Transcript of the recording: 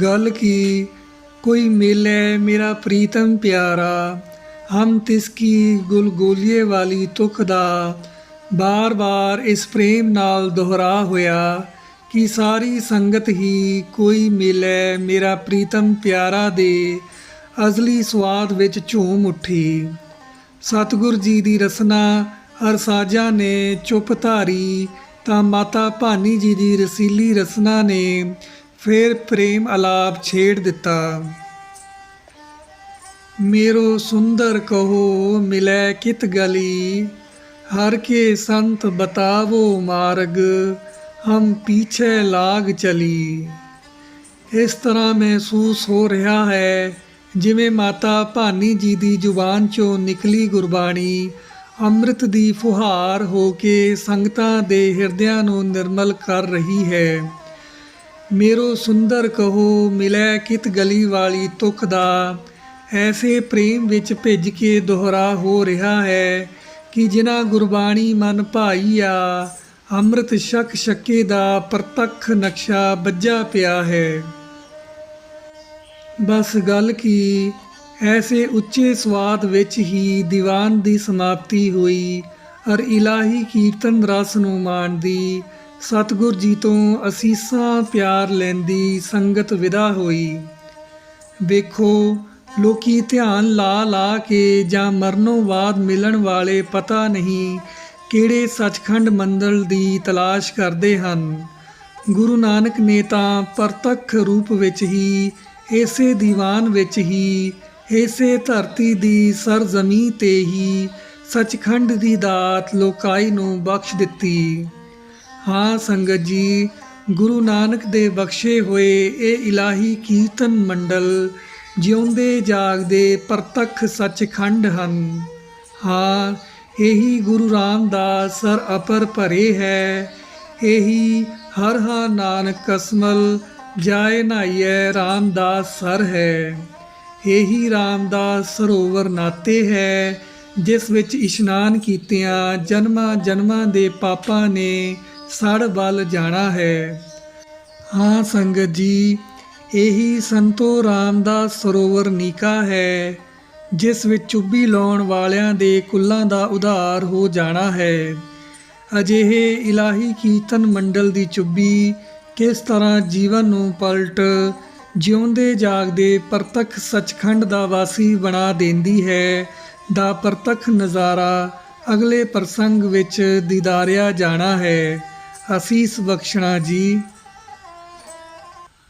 ਗੱਲ ਕੀ, ਕੋਈ ਮਿਲੇ ਮੇਰਾ ਪ੍ਰੀਤਮ ਪਿਆਰਾ, ਹਮ ਤਿਸ ਕੀ ਗੁਲਗੋਲੀਏ ਵਾਲੀ ਤੁਖ ਦਾ। ਬਾਰ-ਬਾਰ ਇਸ ਪ੍ਰੇਮ ਨਾਲ ਦੁਹਰਾ ਹੋਇਆ ਕਿ ਸਾਰੀ ਸੰਗਤ ਹੀ ਕੋਈ ਮਿਲੇ ਮੇਰਾ ਪ੍ਰੀਤਮ ਪਿਆਰਾ ਦੇ, ਅਜ਼ਲੀ ਸਵਾਦ ਵਿੱਚ ਝੂਮ ਉੱਠੀ। ਸਤਗੁਰ ਜੀ ਦੀ ਰਸਨਾ ਹਰ ਸਾਜਾ ਨੇ ਚੁੱਪ ਧਾਰੀ, ਤਾਂ ਮਾਤਾ ਭਾਨੀ ਜੀ ਦੀ ਰਸੀਲੀ ਰਸਨਾ ਨੇ ਫੇਰ ਪ੍ਰੇਮ ਅਲਾਪ ਛੇੜ ਦਿੱਤਾ। ਮੇਰੋ ਸੁੰਦਰ ਕਹੋ, ਮਿਲੈ ਕਿਤ ਗਲੀ? ਹਰ ਕੇ ਸੰਤ ਬਤਾਵੋ ਮਾਰਗ, ਹਮ ਪੀਛੇ ਲਾਗ ਚਲੀ। ਇਸ ਤਰ੍ਹਾਂ ਮਹਿਸੂਸ ਹੋ ਰਿਹਾ ਹੈ, ਜਿਵੇਂ ਮਾਤਾ ਭਾਨੀ ਜੀ ਦੀ ਜ਼ੁਬਾਨ ਚੋਂ ਨਿਕਲੀ ਗੁਰਬਾਣੀ, ਅੰਮ੍ਰਿਤ ਦੀ ਫੁਹਾਰ ਹੋ ਕੇ ਸੰਗਤਾਂ ਦੇ ਹਿਰਦਿਆਂ ਨੂੰ ਨਿਰਮਲ ਕਰ ਰਹੀ ਹੈ। ਮੇਰੋ ਸੁੰਦਰ ਕਹੋ, ਮਿਲੈ ਕਿਤ ਗਲੀ ਵਾਲੀ ਤੁਕ ਦਾ? ਐਸੇ ਪ੍ਰੇਮ ਵਿੱਚ ਭਿੱਜ ਕੇ ਦੁਹਰਾ ਹੋ ਰਿਹਾ ਹੈ ਕਿ ਜਿਨ੍ਹਾਂ ਗੁਰਬਾਣੀ ਮਨ ਭਾਈ ਭਾਈਆ, ਅੰਮ੍ਰਿਤ ਸ਼ਕ ਸ਼ਕੇ ਦਾ ਪ੍ਰਤੱਖ ਨਕਸ਼ਾ ਬੱਜਾ ਪਿਆ ਹੈ। ਬਸ ਗੱਲ ਕੀ, ਐਸੇ ਉੱਚੇ ਸਵਾਦ ਵਿੱਚ ਹੀ ਦੀਵਾਨ ਦੀ ਸਮਾਪਤੀ ਹੋਈ, ਅਰ ਇਲਾਹੀ ਕੀਰਤਨ ਰਸ ਨੂੰ ਮਾਣਦੀ ਸਤਿਗੁਰ ਜੀ ਤੋਂ ਅਸੀਸਾਂ ਪਿਆਰ ਲੈਂਦੀ ਸੰਗਤ ਵਿਦਾ ਹੋਈ। ਵੇਖੋ, ਲੋਕੀ ਧਿਆਨ ਲਾ ਲਾ ਕੇ ਜਾਂ ਮਰਨੋਂ ਬਾਅਦ ਮਿਲਣ ਵਾਲੇ ਪਤਾ ਨਹੀਂ ਕਿਹੜੇ ਸੱਚਖੰਡ ਮੰਦਲ ਦੀ ਤਲਾਸ਼ ਕਰਦੇ ਹਨ। ਗੁਰੂ ਨਾਨਕ ਨੇ ਤਾਂ ਪ੍ਰਤੱਖ ਰੂਪ ਵਿੱਚ ਹੀ, ਇਸੇ ਦੀਵਾਨ ਵਿੱਚ ਹੀ, ਇਸੇ ਧਰਤੀ ਦੀ ਸਰਜ਼ਮੀ ਤੇ ਹੀ ਸੱਚਖੰਡ ਦੀ ਦਾਤ ਲੋਕਾਈ ਨੂੰ ਬਖਸ਼ ਦਿੱਤੀ। ਹਾਂ ਸੰਗਤ ਜੀ, ਗੁਰੂ ਨਾਨਕ ਦੇ ਬਖਸ਼ੇ ਹੋਏ ਇਹ ਇਲਾਹੀ ਕੀਰਤਨ ਮੰਡਲ ਜਿਉਂਦੇ ਜਾਗਦੇ ਪ੍ਰਤੱਖ ਸੱਚਖੰਡ ਹਨ। ਹਾਂ, ਇਹੀ ਗੁਰੂ ਰਾਮਦਾਸ ਸਰ ਅਪਰ ਭਰੇ ਹੈ, ਇਹੀ ਹਰ ਹਰ ਨਾਨਕ ਕਸਮਲ ਜਾਏ ਨਾਈਐ ਰਾਮਦਾਸ ਸਰ ਹੈ। ਇਹੀ ਰਾਮਦਾਸ ਸਰੋਵਰ ਨਾਤੇ ਹੈ, ਜਿਸ ਵਿੱਚ ਇਸ਼ਨਾਨ ਕੀਤਿਆਂ ਜਨਮਾਂ ਜਨਮਾਂ ਦੇ ਪਾਪਾਂ ਨੇ ਸੜ ਵੱਲ ਜਾਣਾ ਹੈ। ਹਾਂ ਸੰਗਤ ਜੀ, ਇਹੀ ਸੰਤੋ ਰਾਮਦਾਸ ਸਰੋਵਰ ਨੀਕਾ ਹੈ, ਜਿਸ ਵਿੱਚ ਚੁੱਭੀ ਲਾਉਣ ਵਾਲਿਆਂ ਦੇ ਕੁੱਲਾਂ ਦਾ ਉਧਾਰ ਹੋ ਜਾਣਾ ਹੈ। ਅਜਿਹੇ ਇਲਾਹੀ ਕੀਰਤਨ ਮੰਡਲ ਦੀ ਚੁੱਭੀ ਕਿਸ ਤਰ੍ਹਾਂ ਜੀਵਨ ਨੂੰ ਪਲਟ, ਜਿਉਂਦੇ ਜਾਗਦੇ ਪ੍ਰਤੱਖ ਸੱਚਖੰਡ ਦਾ ਵਾਸੀ ਬਣਾ ਦਿੰਦੀ ਹੈ, ਦਾ ਪ੍ਰਤੱਖ ਨਜ਼ਾਰਾ ਅਗਲੇ ਪ੍ਰਸੰਗ ਵਿੱਚ ਦੀਦਾਰਿਆ ਜਾਣਾ ਹੈ। ਅਸੀਸ ਬਖਸ਼ਣਾ ਜੀ।